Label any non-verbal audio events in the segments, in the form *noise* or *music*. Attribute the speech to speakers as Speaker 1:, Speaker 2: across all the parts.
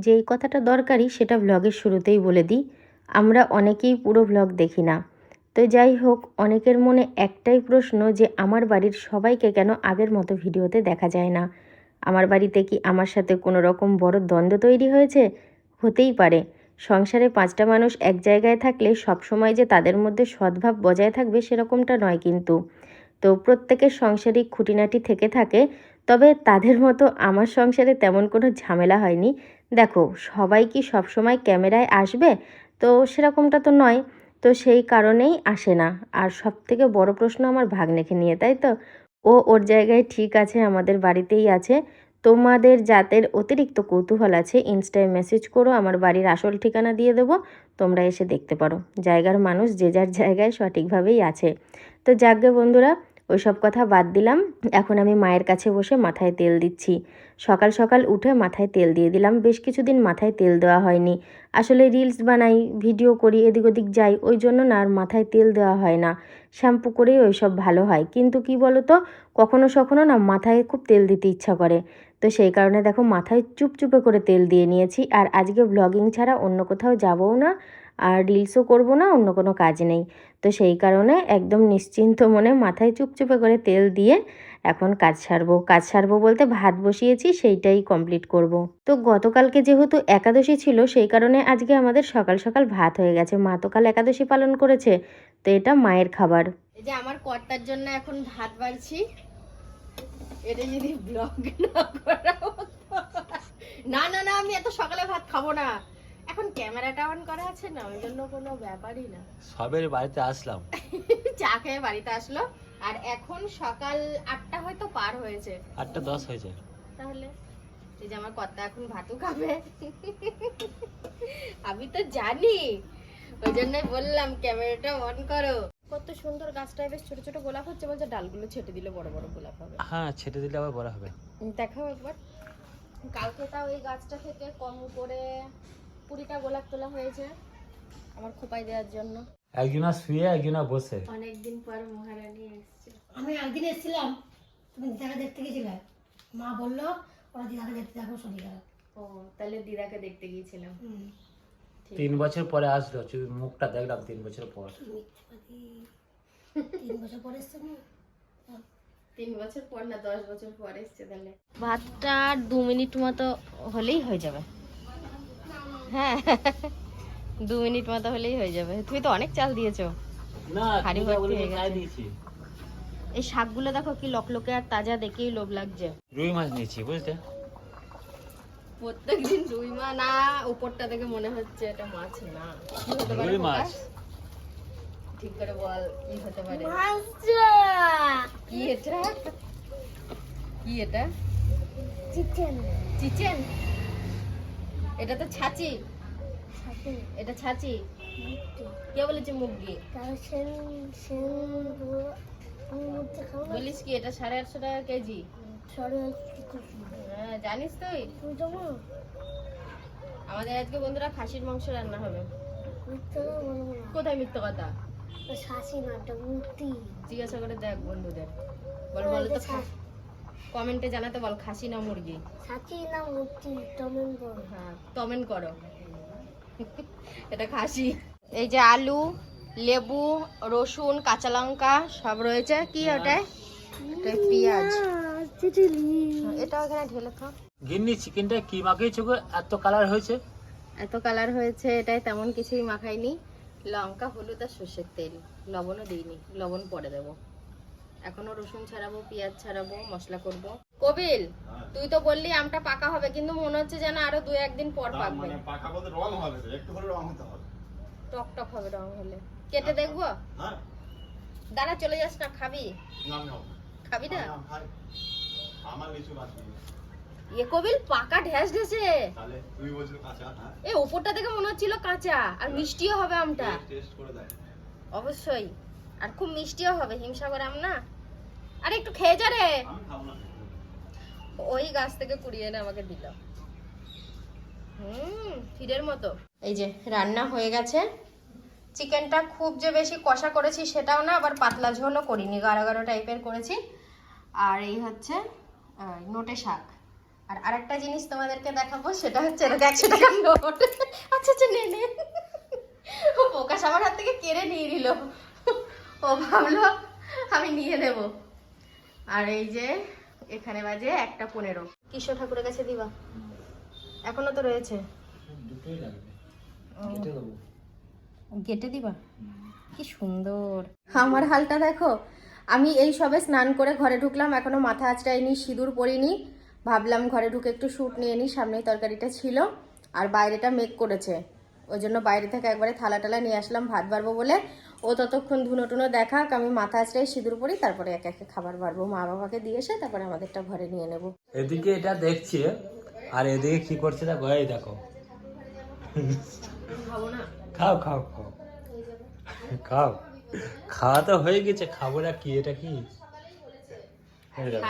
Speaker 1: যেই কথাটা দরকারি সেটা ভ্লগের শুরুতেই বলে দিই। আমরা অনেকেই পুরো ভ্লগ দেখি না। তো যাই হোক, অনেকের মনে একটাই প্রশ্ন যে, আমার বাড়ির সবাইকে কেন আগের মতো ভিডিওতে দেখা যায় না? আমার বাড়িতে কি আমার সাথে কোনো রকম বড় দ্বন্দ্ব তৈরি হয়েছে? হতেই পারে। সংসারে পাঁচটা মানুষ এক জায়গায় থাকলে সবসময় যে তাদের মধ্যে সদ্ভাব বজায় থাকবে সেরকমটা নয় কিন্তু। তো প্রত্যেকের সাংসারিক খুঁটিনাটি থেকে থাকে, তবে তাদের মতো আমার সংসারে তেমন কোনো ঝামেলা হয়নি। দেখো, সবাই কি সবসময় ক্যামেরায় আসবে? তো সেরকমটা তো নয়। তো সেই কারণেই আসে না। আর সব থেকে বড় প্রশ্ন আমার ভাগ্নেকে নিয়ে, তাই তো? ও ওর জায়গায় ঠিক আছে, আমাদের বাড়িতেই আছে। তোমাদের জাতের অতিরিক্ত কৌতূহল আছে। ইনস্টায় মেসেজ করো, আমার বাড়ির আসল ঠিকানা দিয়ে দেবো। তোমরা এসে দেখতে পারো। জায়গার মানুষ যে যার জায়গায় সঠিকভাবেই আছে। তো যাজ্ঞে বন্ধুরা ওইসব কথা বাদ দিলাম। এখন আমি মায়ের কাছে বসে মাথায় তেল দিচ্ছি। সকাল সকাল উঠে মাথায় তেল দিয়ে দিলাম। বেশ কিছুদিন মাথায় তেল দেওয়া হয়নি। আসলে রিলস বানাই, ভিডিও করি, এদিক ওদিক যাই, ওই জন্য না আর মাথায় তেল দেওয়া হয় না। শ্যাম্পু করেই ওই সব ভালো হয়। কিন্তু কি বলো তো কখনো সখনো না মাথায় খুব তেল দিতে ইচ্ছা করে। তো সেই কারণে দেখো, মাথায় চুপচুপে করে তেল দিয়ে নিয়েছি। আর আজকে ব্লগিং ছাড়া অন্য কোথাও যাবও না। আর রিলসও করব না, অন্য কোনো কাজ নেই। তো সেই কারণে একদম নিশ্চিন্ত মনে মাথায় চুপচুপে করে তেল দিয়ে এখন কাজ সারবো। কাজ সারবো বলতে ভাত বসিয়েছি, সেইটাই কমপ্লিট করব। তো গতকালকে যেহেতু একাদশী ছিল, সেই কারণে আজকে আমাদের সকাল সকাল ভাত হয়ে গেছে। মা তো কাল একাদশী পালন করেছে, তো এটা মায়ের খাবার।
Speaker 2: এই যে আমার কর্তার জন্য এখন ভাত বাড়ছি। এটা যদি ব্লগ না না না, আমি এত সকালে ভাত খাব না। এখন ক্যামেরাটা অন করা আছে না ওই জন্য কোনো ব্যাপারই না।
Speaker 3: সবের বাড়িতে আসলাম। *laughs*
Speaker 2: চা খেয়ে বাড়িতে আসলো আর এখন সকাল আটটা হয়তো পার হয়েছে।
Speaker 3: আটটা দশ হয়েছে।
Speaker 2: তাহলে এই যে আমার কর্তা এখন ভাতও খাবে। *laughs* আমি তো জানি ওই জন্যই বললাম ক্যামেরাটা অন করো। কত সুন্দর গাছটায় বেশ ছোট ছোট গোলাপ হচ্ছে বলছে ডালগুলো ছেটে দিলে বড় বড় গোলাপ হবে।
Speaker 3: হ্যাঁ ছেটে দিলে আবার বড় হবে।
Speaker 2: দেখাও একবার। কালকে তাও এই গাছটা থেকে কম করে কুড়িটা গোলাপ তোলা হয়েছে আমার খোপাই দেওয়ার জন্য।
Speaker 3: একজনা শুয়ে একজনা বসে।
Speaker 2: অনেকদিন পর মহারানী এসছে।
Speaker 4: আমি একদিন এসেছিলাম তুমি দিদাকে দেখতে গেছিলে। মা বলল ওরা দিদাকে দেখতে যাব শনিবার
Speaker 2: ও তাহলে দিদাকে দেখতে গিয়েছিলাম।
Speaker 3: তিন বছর পরে আসলো মুখটা দেখলাম তিন বছর পর।
Speaker 4: তিন বছর পরে এসছে
Speaker 2: তিন বছর পর না দশ বছর পর এসছে তাহলে। ভাতটা আর দু মিনিট মতো হলেই হয়ে যাবে। হ্যাঁ। দু মিনিট মতো হলেই হয়ে যাবে। তুমি তো অনেক চাল দিয়েছ।
Speaker 3: না
Speaker 2: ভর্তি হয়ে গেছে। এই শাকগুলো দেখো কি লকলকে আর তাজা দেখেই লোভ লাগছে।
Speaker 3: রুই মাছ নিয়েছি বুঝতে
Speaker 2: প্রত্যেকদিন রুই মা না উপরটা দেখে মনে হচ্ছে এটা মাছ না। কি হতে পারে
Speaker 3: রুই মাছ।
Speaker 2: ঠিক করে বল কি হতে পারে? কি এটা? কি এটা? চিচেন? এটা তো ছাচি। এটা ছাচি। কে বলেছে মুরগি বলিস কি এটা সাড়ে আটশো টাকা কেজি? হ্যাঁ জানিস তুই? আমাদের আজকে বন্ধুরা খাসির মাংস রান্না হবে। কোথায় মিথ্যে কথা? জিজ্ঞাসা করে দেখ বন্ধুদের। বল বলো তো কমেন্টে জানাতে বল খাসি না মুরগি? খাসি না মুরগি কমেন্ট করো হ্যাঁ কমেন্ট করো। এটা খাসি। এই যে আলু লেবু রসুন কাঁচা লঙ্কা সব রয়েছে। কি ওটায়? এটা পেঁয়াজ। এটা এখানে ঢেলে খাও
Speaker 3: গিন্নি চিকেনটা কি মাখিয়েছো গো? এত কালার হয়েছে।
Speaker 2: এত কালার হয়েছে এটাই তেমন কিছুই মাখাইনি। লঙ্কা হলুদ আর সর্ষের তেল। লবণও দিইনি লবণ পরে দেবো। এখনও রসুন ছাড়াবো পেঁয়াজ ছাড়াবো মশলা করব। কবিল তুই তো বললি আমটা পাকা হবে কিন্তু মনে হচ্ছে যেন আরও দু একদিন পর পাকবে।
Speaker 5: মানে পাকা বলতে রং হবে একটু করে রং হতে হবে।
Speaker 2: টক টক হবে রং হলে। কেটে দেখব?
Speaker 5: হ্যাঁ।
Speaker 2: দাঁড়া চলে যাস না খাবি?
Speaker 5: নাম নাও
Speaker 2: খাবি না?
Speaker 5: আমার লিচু গাছ নেই।
Speaker 2: এ কবিল পাকা ঢ্যাস ঢেসে।
Speaker 5: তাহলে তুই বলছিস কাঁচা হ্যাঁ?
Speaker 2: এ উপরটা দেখে মনে হচ্ছিল কাঁচা আর মিষ্টিও হবে আমটা।
Speaker 5: টেস্ট করে দেখ।
Speaker 2: অবশ্যই। আর খুব মিষ্টিও হবে হিমসাগর আম না? আরে একটু খেয়ে যা রে। ওই গাছ থেকে কুড়িয়ে এনে আমাকে দিল। হুম ক্ষীরের মতো। এই যে রান্না হয়ে গেছে। চিকেনটা খুব যে বেশি কষা করেছি সেটাও না আবার পাতলা ঝোলও করিনি গাঢ় গাঢ় টাইপের করেছি। আর এই হচ্ছে নোটে শাক। আর আরেকটা জিনিস তোমাদেরকে দেখাবো সেটা হচ্ছে এরকম একশো টাকার নোট। আচ্ছা আচ্ছা নে নে। ও প্রকাশ আমার হাত থেকে কেড়ে নিয়ে নিল। ও ভাবলো আমি নিয়ে নেব। আর এই যে এখানে বাজে একটা পনেরো। কৃষ্ণ ঠাকুরের কাছে দিবা। এখনও তো রয়েছে।
Speaker 3: দুটোই লাগবে।
Speaker 2: ও।
Speaker 3: কেটে
Speaker 2: গেটে দিবা? কি সুন্দর। আমার হালটা দেখো আমি এই সবে স্নান করে ঘরে ঢুকলাম এখনও মাথা আঁচড়াইনি সিঁদুর পরিনি ভাবলাম ঘরে ঢুকে একটু শ্যুট নিয়ে নিই সামনেই তরকারিটা ছিল আর বাইরেটা মেক করেছে। ওই জন্য বাইরে থেকে একবারে থালা টালা নিয়ে আসলাম ভাত বাড়বো বলে। ও ততক্ষণ ধুনো টুনো দেখাক আমি মাথা আঁচড়াই সিঁদুর পরি তারপরে এক একে খাবার বাড়বো। মা বাবাকে দিয়ে এসে তারপরে আমাদেরটা ঘরে নিয়ে নেব।
Speaker 3: এদিকে এটা দেখছি আর এদিকে কি করছে দেখো।
Speaker 2: খাব না।
Speaker 3: খাও খাও খাও। খাও। খাওয়া তো হয়ে গেছে খাব না কি এটা কি? এই দেখো।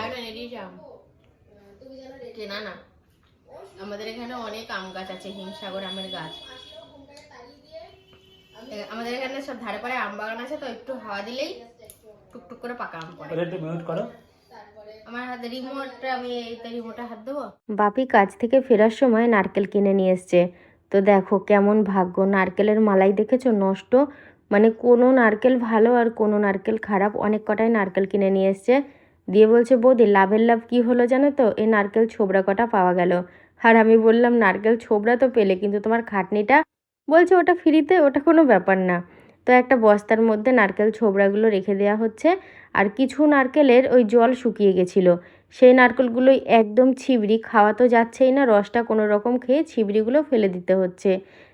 Speaker 2: আমাদের এখানে অনেক আম গাছ আছে হিমসাগর আমের গাছ। আমাদের এখানে সব ধারে পাড়ে আম বাগান আছে তো একটু হাওয়া দিলেই টুকটুক করে পাকা আম পড়ে।
Speaker 3: একটু মিউট করো।
Speaker 2: আমার হাতে রিমোটটা আমি এইটা রিমোটে হাত দেবো।
Speaker 1: বাপি কাজ থেকে ফেরার সময় নারকেল কিনে নিয়ে এসছে। তো দেখো কেমন ভাগ্য নারকেলের মালাই দেখেছ? নষ্ট। মানে কোনো নারকেল ভালো আর কোনো নারকেল খারাপ অনেক কটাই নারকেল কিনে নিয়ে এসছে। দিয়ে বলছে বৌদি লাভের লাভ কি হলো জানো তো? এই নারকেল ছোবড়া কটা পাওয়া গেল। আর আমি বললাম নারকেল ছোবড়া তো পেলে কিন্তু তোমার খাটনিটা বলছে, ওটা ফ্রিতে, ওটা কোনো ব্যাপার না। তো একটা বস্তার মধ্যে নারকেল ছোবড়াগুলো রেখে দেওয়া হচ্ছে, আর কিছু নারকেলের ওই জল শুকিয়ে গেছিল। সেই নারকেলগুলোই একদম ছিবড়ি, খাওয়া তো যাচ্ছেই না, রসটা কোনো রকম খেয়ে ছিবড়িগুলো ফেলে দিতে হচ্ছে।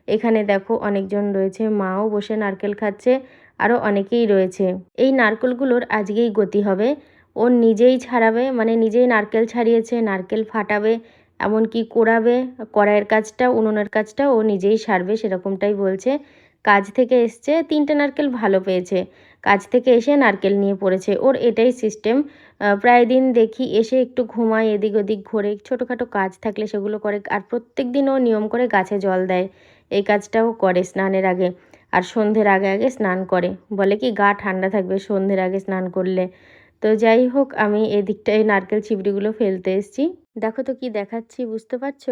Speaker 1: এখানে দেখো অনেকজন রয়েছে, মাও বসে নারকেল খাচ্ছে আরও অনেকেই রয়েছে। এই নারকেলগুলোর আজকেই গতি হবে। ও নিজেই ছাড়াবে মানে নিজেই নারকেল ছাড়িয়েছে, নারকেল ফাটাবে এমনকি কোড়াবে, কড়াইয়ের কাজটা, উনুনের কাজটা ও নিজেই সারবে সেরকমটাই বলছে। কাজ থেকে এসছে, তিনটে নারকেল ভালো পেয়েছে। কাজ থেকে এসে নারকেল নিয়ে পড়েছে। ওর এটাই সিস্টেম। প্রায় দিন দেখি এসে একটু ঘুমায়, এদিক ওদিক ঘোরে, ছোটোখাটো কাজ থাকলে সেগুলো করে আর প্রত্যেক দিন ও নিয়ম করে গাছে জল দেয়। এই কাজটাও করে স্নানের আগে। আর সন্ধ্যের আগে আগে স্নান করে। বলে কি গা ঠান্ডা থাকবে সন্ধ্যের আগে স্নান করলে। তো যাই হোক, আমি এদিকটায় নারকেল চিবড়িগুলো ফেলতে এসেছি। দেখো তো কি দেখাচ্ছি, বুঝতে পারছ?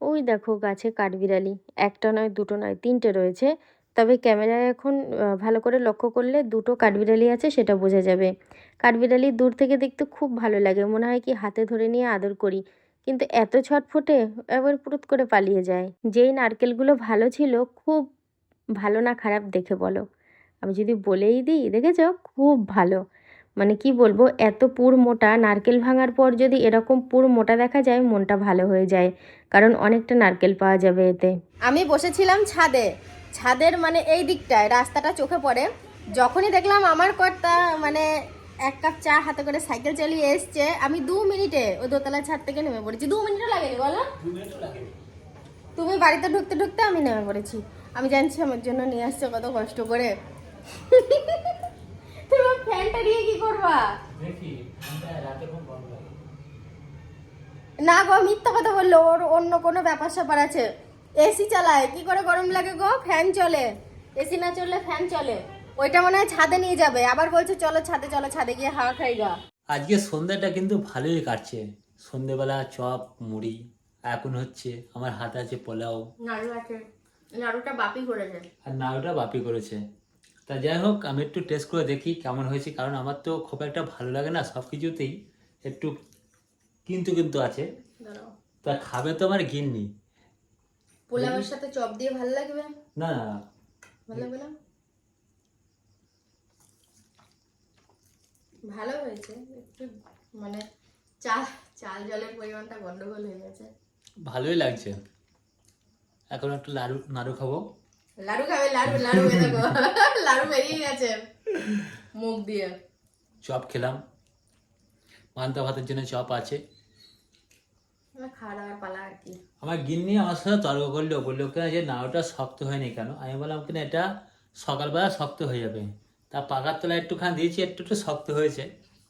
Speaker 1: ওই দেখো গাছে কাঠবিড়ালি, একটা নয়, দুটো নয়, তিনটে রয়েছে। তবে ক্যামেরায় এখন ভালো করে লক্ষ্য করলে দুটো কাঠবিড়ালি আছে, সেটা বোঝা যাবে। কাঠবিড়ালি দূর থেকে দেখতে খুব ভালো লাগে, মনে হয় কি হাতে ধরে নিয়ে আদর করি। কিন্তু এত ছটফটে এবার পুরুত করে পালিয়ে যায়। যেই নারকেলগুলো ভালো ছিল, খুব ভালো না খারাপ দেখে বলো। আমি যদি বলেই দিই, দেখেছ? খুব ভালো। মানে কি বলব, এত পুর মোটা, নারকেল ভাঙার পর যদি এরকম পুর মোটা দেখা যায়, মনটা ভালো হয়ে যায়। কারণ অনেকটা নারকেল পাওয়া যাবে এতে।
Speaker 2: আমি বসেছিলাম ছাদে। ছাদের মানে এই দিকটায়, রাস্তাটা চোখে পড়ে। যখনই দেখলাম আমার কর্তা মানে এক কাপ চা হাতে করে সাইকেল চালিয়ে এসছে, আমি দু মিনিটে ওই দোতলার ছাদ থেকে নেমে পড়েছি। দু মিনিটও লাগেনি বলো? তুমি বাড়িতে ঢুকতে ঢুকতে আমি নেমে পড়েছি। আমি জানছি আমার জন্য নিয়ে আসছো কত কষ্ট করে। ফ্যানটা দিয়ে কি করবা?
Speaker 3: দেখি রাতে খুব গরম লাগে
Speaker 2: না গো মিথ্যা কথা বলল ওর অন্য কোনো ব্যাপার স্যাপার আছে। এসি চালায় কি করে গরম লাগে গো? ফ্যান চলে। এসি না চললে ফ্যান চলে। ওইটা মনে হয় ছাদে নিয়ে যাবে। আবার বলছে চলো ছাদে চলো ছাদে গিয়ে হাওয়া খাই গা।
Speaker 3: আজকে সন্ধ্যাটা কিন্তু ভালোই কাটছে। সন্ধ্যেবেলা চপ মুড়ি এখন হচ্ছে আমার হাতে আছে পোলাও।
Speaker 2: নাড়ু আছে। নাড়ুটা বাপি করেছে।
Speaker 3: আর নাড়ুটা বাপি করেছে। তা যাই হোক আমি একটু টেস্ট করে দেখি কেমন হয়েছে কারণ আমার তো খুব একটা ভালো লাগে না সব কিছুতেই। একটু কিন্তু কিন্তু আছে। তা খাবে তো আমার গিন্নি।
Speaker 2: পোলাওয়ের সাথে চপ দিয়ে ভালো লাগবে?
Speaker 3: না না।
Speaker 2: ভালো লাগবে না? ভালো হয়েছে। একটু মানে চাল চাল জলের পরিমাণটা গন্ডগোল হয়ে গেছে।
Speaker 3: ভালোই লাগছে। এখন একটু লাড়ু নাড়ু খাব।
Speaker 2: লাড়ু খাবে লাড়ু লাড়ু দেখো *laughs* লাড়ু বেরিয়ে গেছে। মুখ দিয়ে।
Speaker 3: চপ খেলাম। পান্তা ভাতের জন্য চপ আছে।
Speaker 2: আমার
Speaker 3: গিন্নি আমার সাথে তর্ক করল বলল কেন যে নাড়ুটা শক্ত হয়নি কেন? আমি বললাম কেন এটা সকালবেলা শক্ত হয়ে যাবে। তা পাকার তলায় একটুখানি দিয়েছি একটু একটু শক্ত হয়েছে।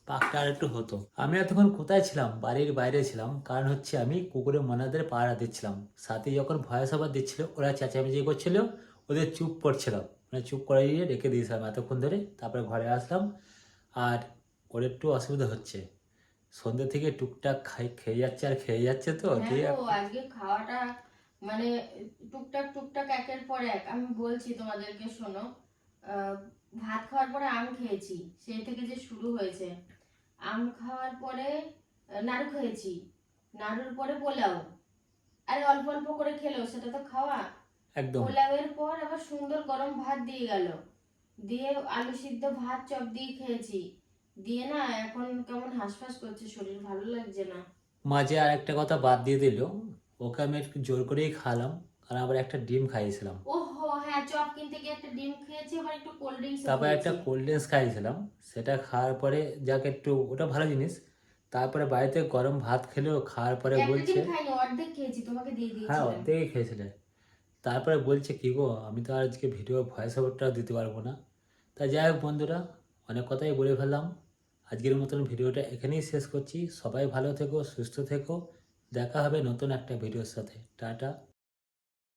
Speaker 3: পাকটা আর একটু হতো। আমি এতক্ষণ কোথায় ছিলাম? বাড়ির বাইরে ছিলাম। কারণ হচ্ছে আমি কুকুরের মনাদের পাহারা দিচ্ছিলাম। সাথে যখন ভয়েস আবার দিচ্ছিল ওরা চেঁচামেচি করছিল। ওদের চুপ করছিলাম। মানে চুপ করে দিয়ে রেখে দিয়েছিলাম এতক্ষণ ধরে। তারপরে ঘরে আসলাম আর ওর একটু অসুবিধা হচ্ছে। সন্ধ্যে থেকে টুকটাক খাই খেয়ে যাচ্ছে আর খেয়ে যাচ্ছে তো দিয়ে
Speaker 2: হ্যাঁ আজকে খাওয়াটা মানে টুকটাক টুকটাক একের পর এক। আমি বলছি তোমাদেরকে শোনো ভাত খাওয়ার পরে আম খেয়েছি সেই থেকে যে শুরু হয়েছে। আম খাওয়ার পরে নাড়ু খেয়েছি। নাড়ুর পরে পোলাও। আরে অল্প অল্প করে খেলো সেটা তো খাওয়া।
Speaker 3: একদম।
Speaker 2: পোলাওয়ের পর আবার সুন্দর গরম ভাত দিয়ে গেল। দিয়ে আলু সিদ্ধ ভাত চপ দিয়ে খেয়েছি। দিয়ে না এখন কেমন হাঁসফাঁস করছে শরীর ভালো লাগছে না।
Speaker 3: মাঝে আর একটা কথা বাদ দিয়ে দিল ওকে আমি একটু জোর করেই খাওয়ালাম আর আবার একটা ডিম খাইয়েছিলাম।
Speaker 2: ওহো হ্যাঁ চপ কিনতে গিয়ে একটা ডিম খেয়েছি আবার একটু কোল্ড ড্রিঙ্কস
Speaker 3: তারপরে একটা কোল্ড ড্রিঙ্কস খাইয়েছিলাম সেটা খাওয়ার পরে যাকে একটু ওটা ভালো জিনিস। তারপরে বাড়িতে গরম ভাত খেলেও খাওয়ার পরে বলছে
Speaker 2: অর্ধেক খেয়েছি তোমাকে দিয়ে
Speaker 3: হ্যাঁ
Speaker 2: দিয়েছিলাম।
Speaker 3: অর্ধেকই খেয়েছিলে। তারপরে বলছে কি গো, আমি তো আজকে ভিডিও ভয়েস ওভারটা দিতে পারব না। তা যাই হোক বন্ধুরা, অনেক কথাই বলে ফেললাম। আজকের মতন ভিডিওটা এখানেই শেষ করছি। সবাই ভালো থেকো, সুস্থ থেকো। দেখা হবে নতুন একটা ভিডিওর সাথে। টাটা।